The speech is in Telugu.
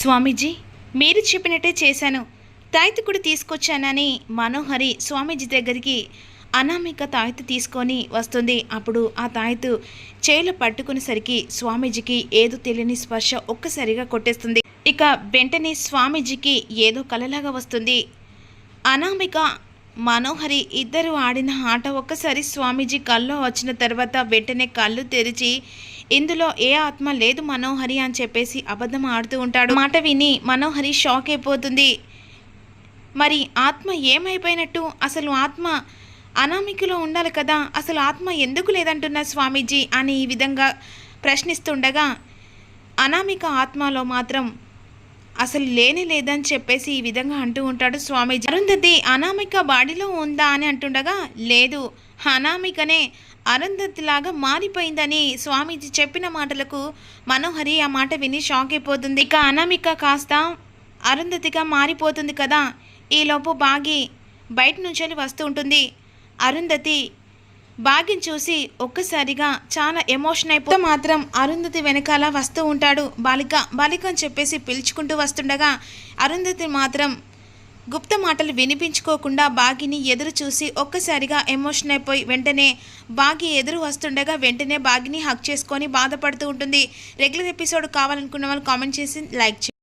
స్వామీజీ మీరు చెప్పినట్టే చేశాను. తాయెత్తు తీసుకొచ్చానని మనోహరి స్వామీజీ దగ్గరికి అనామిక తాయెత్తు తీసుకొని వస్తుంది. అప్పుడు ఆ తాయెత్తు చేలు పట్టుకునేసరికి స్వామీజీకి ఏదో తెలియని స్పర్శ ఒక్కసారిగా కొట్టేస్తుంది. ఇక వెంటనే స్వామీజీకి ఏదో కలలాగా వస్తుంది. అనామిక మనోహరి ఇద్దరు ఆడిన ఆట ఒక్కసారి స్వామీజీ కల్లో వచ్చిన తర్వాత వెంటనే కళ్ళు తెరిచి ఇందులో ఏ ఆత్మ లేదు మనోహరి అని చెప్పేసి అబద్ధం ఆడుతూ ఉంటాడు. మాట విని మనోహరి షాక్ అయిపోతుంది. మరి ఆత్మ ఏమైపోయినట్టు? అసలు ఆత్మ అనామికలో ఉండాలి కదా అసలు ఆత్మ ఎందుకు లేదంటున్న స్వామీజీ? అని ఈ విధంగా ప్రశ్నిస్తుండగా అనామిక ఆత్మలో మాత్రం అసలు లేనే లేదని చెప్పేసి ఈ విధంగా అంటూ ఉంటాడు స్వామీజీ. అరుంధతి అనామిక బాడీలో ఉందా? అని అంటుండగా లేదు. అనామికనే అరుంధతిలాగా మారిపోయిందని స్వామీజీ చెప్పిన మాటలకు మనోహరి ఆ మాట విని షాక్ అయిపోతుంది. ఇక అనామిక కాస్త అరుంధతిగా మారిపోతుంది కదా. ఈలోపు బాగి బయట నుంచి వస్తూ ఉంటుంది. అరుంధతి బాగిని చూసి ఒక్కసారిగా చాలా ఎమోషన్ అయిపోతే మాత్రం అరుంధతి వెనకాల వస్తూ ఉంటాడు. బాలిక బాలిక అని చెప్పేసి పిలుచుకుంటూ వస్తుండగా అరుంధతి మాత్రం గుప్త మాటలు వినిపించుకోకుండా బాగిని ఎదురు చూసి ఒక్కసారిగా ఎమోషన్ అయిపోయి వెంటనే బాగి ఎదురు వస్తుండగా వెంటనే బాగిని హక్ చేసుకొని బాధపడుతూ ఉంటుంది. రెగ్యులర్ ఎపిసోడ్ కావాలనుకున్న వాళ్ళు కామెంట్ చేసి లైక్ చేయండి.